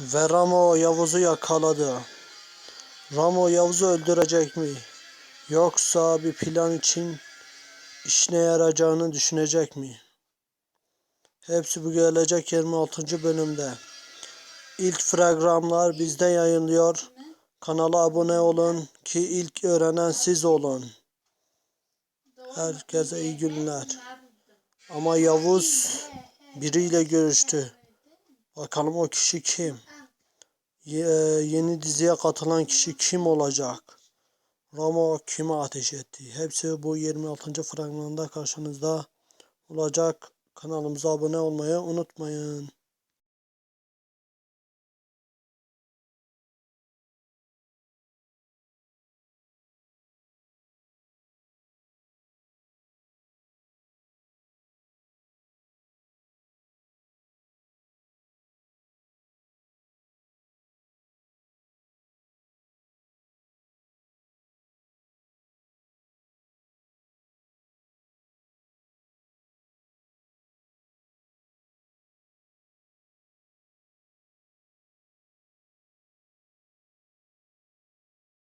Ve Ramo Yavuz'u yakaladı. Ramo Yavuz'u öldürecek mi? Yoksa bir plan için işine yarayacağını düşünecek mi? Hepsi bu gelecek 26. bölümde. İlk fragmanlar bizde yayınlıyor. Kanala abone olun ki ilk öğrenen siz olun. Herkese iyi günler. Ama Yavuz biriyle görüştü. Bakalım o kişi kim? Ye- yeni diziye katılan kişi kim olacak? Ramo kime ateş etti? Hepsi bu 26. fragmanda karşınızda olacak. Kanalımıza abone olmayı unutmayın.